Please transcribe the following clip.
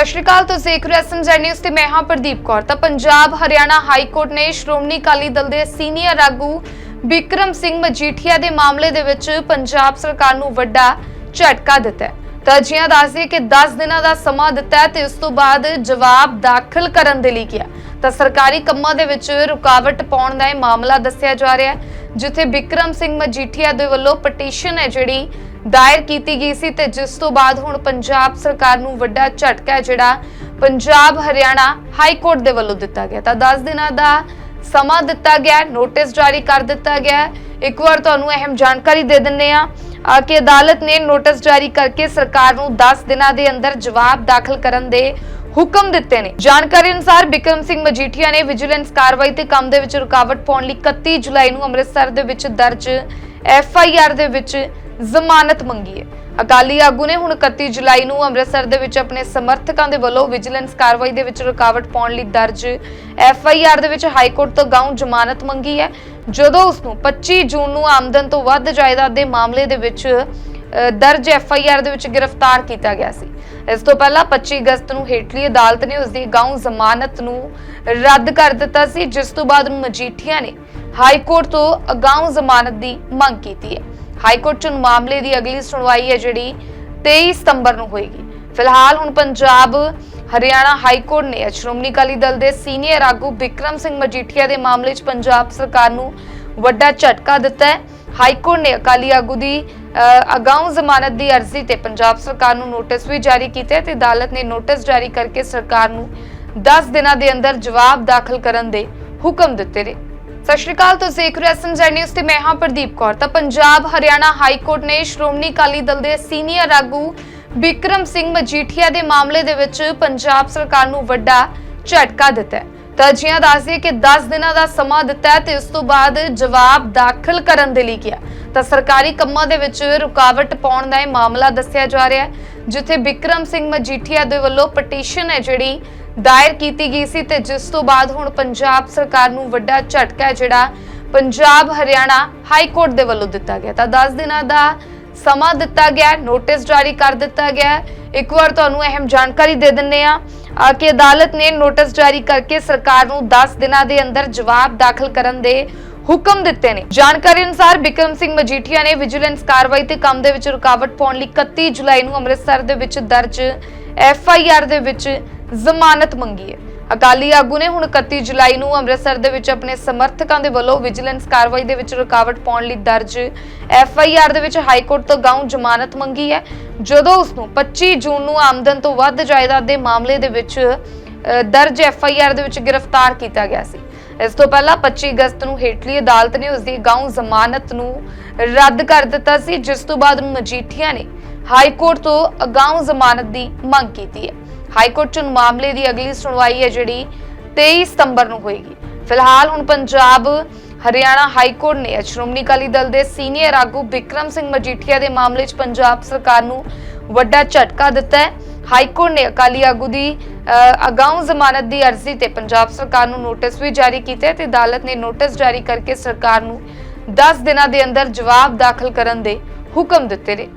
ਸਤਿ ਸ਼੍ਰੀ ਅਕਾਲ, ਤੁਸੀਂ ਦੇਖ ਰਹੇ ਹੋ ਐਸਐਮਜ਼ੈਡ ਨਿਊਜ਼ ਤੇ ਮੈਂ ਹਾਂ ਪ੍ਰਦੀਪ ਕੌਰ। ਤਾਂ ਪੰਜਾਬ ਹਰਿਆਣਾ ਹਾਈ ਕੋਰਟ ਨੇ ਸ਼੍ਰੋਮਣੀ ਅਕਾਲੀ ਦਲ ਦੇ ਸੀਨੀਅਰ ਆਗੂ ਵਿਕਰਮ ਸਿੰਘ ਮਜੀਠੀਆ ਦੇ ਮਾਮਲੇ ਦੇ ਵਿੱਚ ਪੰਜਾਬ ਸਰਕਾਰ ਨੂੰ ਵੱਡਾ ਝਟਕਾ ਦਿੱਤਾ ਹੈ। ਤਾਂ ਜੀਆਂ ਦੱਸਦੀ ਕਿ 10 ਦਿਨਾਂ ਦਾ ਸਮਾਂ ਦਿੱਤਾ ਤੇ ਉਸ ਤੋਂ ਬਾਅਦ ਜਵਾਬ ਦਾਖਲ ਕਰਨ ਦੇ ਲਈ ਕਿਹਾ। ਤਾਂ ਸਰਕਾਰੀ ਕੰਮਾਂ ਦੇ ਵਿੱਚ ਰੁਕਾਵਟ ਪਾਉਣ ਦਾ ਇਹ ਮਾਮਲਾ ਦੱਸਿਆ ਜਾ ਰਿਹਾ ਹੈ। ਜਿੱਥੇ ਵਿਕਰਮ ਸਿੰਘ ਮਜੀਠੀਆ ਦੇ ਵੱਲੋਂ ਪਟੀਸ਼ਨ ਹੈ ਜਿਹੜੀ ਦਾਇਰ ਕੀਤੀ ਗਈ ਸੀ ਤੇ ਜਿਸ ਤੋਂ ਬਾਅਦ ਹੁਣ ਪੰਜਾਬ ਸਰਕਾਰ ਨੂੰ ਵੱਡਾ ਝਟਕਾ ਹੈ ਜਿਹੜਾ ਪੰਜਾਬ ਹਰਿਆਣਾ ਹਾਈ ਕੋਰਟ ਦੇ ਵੱਲੋਂ ਦਿੱਤਾ ਗਿਆ। ਤਾਂ 10 ਦਿਨਾਂ ਦਾ ਸਮਾਂ ਦਿੱਤਾ ਗਿਆ ਨੋਟਿਸ ਜਾਰੀ ਕਰ ਦਿੱਤਾ ਗਿਆ। ਇੱਕ ਵਾਰ ਤੁਹਾਨੂੰ ਅਹਿਮ ਜਾਣਕਾਰੀ ਦੇ ਦਿੰਨੇ ਆ ਕਿ ਅਦਾਲਤ ਨੇ ਨੋਟਿਸ ਜਾਰੀ ਕਰਕੇ ਸਰਕਾਰ ਨੂੰ 10 ਦਿਨਾਂ ਦੇ ਅੰਦਰ ਜਵਾਬ ਦਾਖਲ ਕਰਨ ਦੇ ਹੁਕਮ ਦਿੱਤੇ ਨੇ। ਜਾਣਕਾਰੀ ਅਨੁਸਾਰ ਬਿਕਰਮ ਸਿੰਘ ਮਜੀਠੀਆ ਨੇ ਵਿਜੀਲੈਂਸ ਕਾਰਵਾਈ ਤੇ ਕੰਮ ਦੇ ਵਿੱਚ ਰੁਕਾਵਟ ਪਾਉਣ ਲਈ 31 ਜੁਲਾਈ ਨੂੰ ਅੰਮ੍ਰਿਤਸਰ ਦੇ ਵਿੱਚ ਦਰਜ ਐਫ ਆਈ ਆਰ ਦੇ ਵਿੱਚ ਜ਼ਮਾਨਤ ਮੰਗੀ ਹੈ। ਅਕਾਲੀ ਆਗੂ ਨੇ ਹੁਣ 31 ਜੁਲਾਈ ਨੂੰ ਅੰਮ੍ਰਿਤਸਰ ਦੇ ਵਿੱਚ ਆਪਣੇ ਸਮਰਥਕਾਂ ਦੇ ਵੱਲੋਂ ਵਿਜੀਲੈਂਸ ਕਾਰਵਾਈ ਦੇ ਵਿੱਚ ਰੁਕਾਵਟ ਪਾਉਣ ਲਈ ਦਰਜ ਐਫ ਆਈ ਆਰ ਦੇ ਵਿੱਚ ਹਾਈ ਕੋਰਟ ਤੋਂ ਗਾਉਂ ਜ਼ਮਾਨਤ ਮੰਗੀ ਹੈ। ਜਦੋਂ ਉਸ ਨੂੰ 25 ਜੂਨ ਨੂੰ ਆਮਦਨ ਤੋਂ ਵੱਧ ਜਾਇਦਾਦ ਦੇ ਮਾਮਲੇ ਦੇ ਵਿੱਚ ਦਰਜ ਐਫ ਆਈ ਆਰ ਦੇ ਵਿੱਚ ਗ੍ਰਿਫਤਾਰ ਕੀਤਾ ਗਿਆ ਸੀ। ਇਸ ਤੋਂ ਪਹਿਲਾਂ 25 ਅਗਸਤ ਨੂੰ ਹੇਠਲੀ ਅਦਾਲਤ ਨੇ ਉਸ ਦੀ ਗਾਉਂ ਜ਼ਮਾਨਤ ਨੂੰ ਰੱਦ ਕਰ ਦਿੱਤਾ ਸੀ, ਜਿਸ ਤੋਂ ਬਾਅਦ ਮਜੀਠੀਆ ਨੇ ਹਾਈ ਕੋਰਟ ਤੋਂ ਅਗਾਊਂ ਜ਼ਮਾਨਤ ਦੀ ਮੰਗ ਕੀਤੀ ਹੈ। ਹਾਈ ਕੋਰਟ 'ਚ ਮਾਮਲੇ ਦੀ ਅਗਲੀ ਸੁਣਵਾਈ ਹੈ ਜਿਹੜੀ 23 ਸਤੰਬਰ ਨੂੰ ਹੋਏਗੀ। ਫਿਲਹਾਲ ਹੁਣ ਪੰਜਾਬ, ਹਰਿਆਣਾ ਹਾਈ ਕੋਰਟ ਨੇ ਸ਼੍ਰੋਮਣੀ ਅਕਾਲੀ ਦਲ ਦੇ ਸੀਨੀਅਰ ਆਗੂ ਵਿਕਰਮ ਸਿੰਘ ਮਜੀਠੀਆ ਦੇ ਮਾਮਲੇ 'ਚ ਪੰਜਾਬ ਸਰਕਾਰ ਨੂੰ ਵੱਡਾ ਝਟਕਾ ਦਿੱਤਾ ਹੈ। ਹਾਈ ਕੋਰਟ ਨੇ ਅਕਾਲੀ ਆਗੂ ਦੀ ਅਗਾਊਂ ਜ਼ਮਾਨਤ ਦੀ ਅਰਜ਼ੀ ਤੇ ਪੰਜਾਬ ਸਰਕਾਰ ਨੂੰ ਨੋਟਿਸ ਵੀ ਜਾਰੀ ਕੀਤਾ ਤੇ ਅਦਾਲਤ ਨੇ ਨੋਟਿਸ ਜਾਰੀ ਕਰਕੇ ਸਰਕਾਰ ਨੂੰ 10 ਦਿਨਾਂ ਦੇ ਅੰਦਰ ਜਵਾਬ ਦਾਖਲ ਕਰਨ ਦੇ ਹੁਕਮ ਦਿੱਤੇ ਨੇ। ਸਤਿ ਸ਼੍ਰੀ ਅਕਾਲ, ਤੁਸੀਂ ਦੇਖ ਰਹੇ ਹੋ ਨਿਊਜ਼ ਤੇ ਮੈਂ ਹਾਂ ਪ੍ਰਦੀਪ ਕੌਰ। ਤਾਂ ਪੰਜਾਬ, ਹਰਿਆਣਾ ਹਾਈ ਕੋਰਟ ਨੇ ਸ਼੍ਰੋਮਣੀ ਅਕਾਲੀ ਦਲ ਦੇ ਸੀਨੀਅਰ ਆਗੂ ਵਿਕਰਮ ਸਿੰਘ ਮਜੀਠੀਆ ਦੇ ਮਾਮਲੇ ਦੇ ਵਿੱਚ ਪੰਜਾਬ ਸਰਕਾਰ ਨੂੰ ਵੱਡਾ ਝਟਕਾ ਦਿੱਤਾ ਹੈ। ਤਾਂ ਜੀਆਂ ਦੱਸਦੀ ਕਿ 10 ਦਿਨਾਂ ਦਾ ਸਮਾਂ ਦਿੱਤਾ ਤੇ ਉਸ ਤੋਂ ਬਾਅਦ ਜਵਾਬ ਦਾਖਲ ਕਰਨ ਦੇ ਲਈ ਕਿਹਾ। ਤਾਂ ਸਰਕਾਰੀ ਕੰਮਾਂ ਦੇ ਵਿੱਚ ਰੁਕਾਵਟ ਪਾਉਣ ਦਾ ਇਹ ਮਾਮਲਾ ਦੱਸਿਆ ਜਾ ਰਿਹਾ ਹੈ, ਜਿੱਥੇ ਵਿਕਰਮ ਸਿੰਘ ਮਜੀਠੀਆ ਦੇ ਵੱਲੋਂ ਪਟੀਸ਼ਨ ਹੈ ਜਿਹੜੀ ਦਾਇਰ ਕੀਤੀ ਗਈ ਸੀ ਤੇ ਜਿਸ ਤੋਂ ਬਾਅਦ ਹੁਣ ਪੰਜਾਬ ਸਰਕਾਰ ਨੂੰ ਵੱਡਾ ਝਟਕਾ ਹੈ ਜਿਹੜਾ ਪੰਜਾਬ ਹਰਿਆਣਾ ਹਾਈ ਕੋਰਟ ਦੇ ਵੱਲੋਂ ਦਿੱਤਾ ਗਿਆ। ਤਾਂ 10 ਦਿਨਾਂ ਦਾ ਸਮਾਂ ਦਿੱਤਾ ਗਿਆ ਨੋਟਿਸ ਜਾਰੀ ਕਰ ਦਿੱਤਾ ਗਿਆ ਇੱਕ ਵਾਰ ਤੁਹਾਨੂੰ ਅਹਿਮ ਜਾਣਕਾਰੀ ਦੇ ਦਿੰਨੇ ਆ ਕਿ ਅਦਾਲਤ ਨੇ ਨੋਟਿਸ ਜਾਰੀ ਕਰਕੇ ਸਰਕਾਰ ਨੂੰ 10 ਦਿਨਾਂ ਦੇ ਅੰਦਰ ਜਵਾਬ ਦਾਖਲ ਕਰਨ ਦੇ ਹੁਕਮ ਦਿੱਤੇ ਨੇ। ਜਾਣਕਾਰੀ ਅਨੁਸਾਰ ਬਿਕਰਮ ਸਿੰਘ ਮਜੀਠੀਆ ਨੇ ਵਿਜੀਲੈਂਸ ਕਾਰਵਾਈ ਤੇ ਕੰਮ ਦੇ ਵਿੱਚ ਰੁਕਾਵਟ ਪਾਉਣ ਲਈ 31 ਜੁਲਾਈ ਨੂੰ ਅੰਮ੍ਰਿਤਸਰ ਦੇ ਵਿੱਚ ਦਰਜ ਐਫ ਆਈ ਆਰ ਦੇ ਵਿੱਚ ਜ਼ਮਾਨਤ ਮੰਗੀ ਹੈ। ਅਕਾਲੀ ਆਗੂ ਨੇ ਹੁਣ 31 ਜੁਲਾਈ ਨੂੰ ਅੰਮ੍ਰਿਤਸਰ ਦੇ ਵਿੱਚ ਆਪਣੇ ਸਮਰਥਕਾਂ ਦੇ ਵੱਲੋਂ ਵਿਜੀਲੈਂਸ ਕਾਰਵਾਈ ਦੇ ਵਿੱਚ ਰੁਕਾਵਟ ਪਾਉਣ ਲਈ ਦਰਜ ਐਫ ਆਈ ਆਰ ਦੇ ਵਿੱਚ ਹਾਈ ਕੋਰਟ ਤੋਂ ਗਾਉਂ ਜ਼ਮਾਨਤ ਮੰਗੀ ਹੈ। ਜਦੋਂ ਉਸ ਨੂੰ 25 ਜੂਨ ਨੂੰ ਆਮਦਨ ਤੋਂ ਵੱਧ ਜਾਇਦਾਦ ਦੇ ਮਾਮਲੇ ਦੇ ਵਿੱਚ ਦਰਜ ਐਫ ਆਈ ਆਰ ਦੇ ਵਿੱਚ ਗ੍ਰਿਫਤਾਰ ਕੀਤਾ ਗਿਆ ਸੀ। ਇਸ ਤੋਂ ਪਹਿਲਾਂ 25 ਅਗਸਤ ਨੂੰ ਹੇਠਲੀ ਅਦਾਲਤ ਨੇ ਉਸ ਦੀ ਗਾਉਂ ਜ਼ਮਾਨਤ ਨੂੰ ਰੱਦ ਕਰ ਦਿੱਤਾ ਸੀ, ਜਿਸ ਤੋਂ ਬਾਅਦ ਮਜੀਠੀਆ ਨੇ ਹਾਈ ਕੋਰਟ ਤੋਂ ਅਗਾਊਂ ਜ਼ਮਾਨਤ ਦੀ ਮੰਗ ਕੀਤੀ ਹੈ। ਹਾਈ ਕੋਰਟ 'ਚ ਮਾਮਲੇ ਦੀ ਅਗਲੀ ਸੁਣਵਾਈ ਹੈ ਜਿਹੜੀ 23 ਸਤੰਬਰ ਨੂੰ ਹੋਏਗੀ। ਫਿਲਹਾਲ ਹੁਣ ਪੰਜਾਬ, ਹਰਿਆਣਾ ਹਾਈ ਕੋਰਟ ਨੇ ਸ਼੍ਰੋਮਣੀ ਅਕਾਲੀ ਦਲ ਦੇ ਸੀਨੀਅਰ ਆਗੂ ਵਿਕਰਮ ਸਿੰਘ ਮਜੀਠੀਆ ਦੇ ਮਾਮਲੇ 'ਚ ਪੰਜਾਬ ਸਰਕਾਰ ਨੂੰ ਵੱਡਾ ਝਟਕਾ ਦਿੱਤਾ ਹੈ। ਹਾਈ ਕੋਰਟ ਨੇ ਅਕਾਲੀ ਆਗੂ ਦੀ ਅ, ਅਗਾਊਂ ਜ਼ਮਾਨਤ ਦੀ ਅਰਜ਼ੀ ਤੇ ਪੰਜਾਬ ਸਰਕਾਰ ਨੂੰ ਨੋਟਿਸ ਵੀ ਜਾਰੀ ਕੀਤਾ ਤੇ ਅਦਾਲਤ ਨੇ ਨੋਟਿਸ ਜਾਰੀ ਕਰਕੇ ਸਰਕਾਰ ਨੂੰ 10 ਦਿਨਾਂ ਦੇ ਅੰਦਰ ਜਵਾਬ ਦਾਖਲ ਕਰਨ ਦੇ ਹੁਕਮ ਦਿੱਤੇ ਨੇ।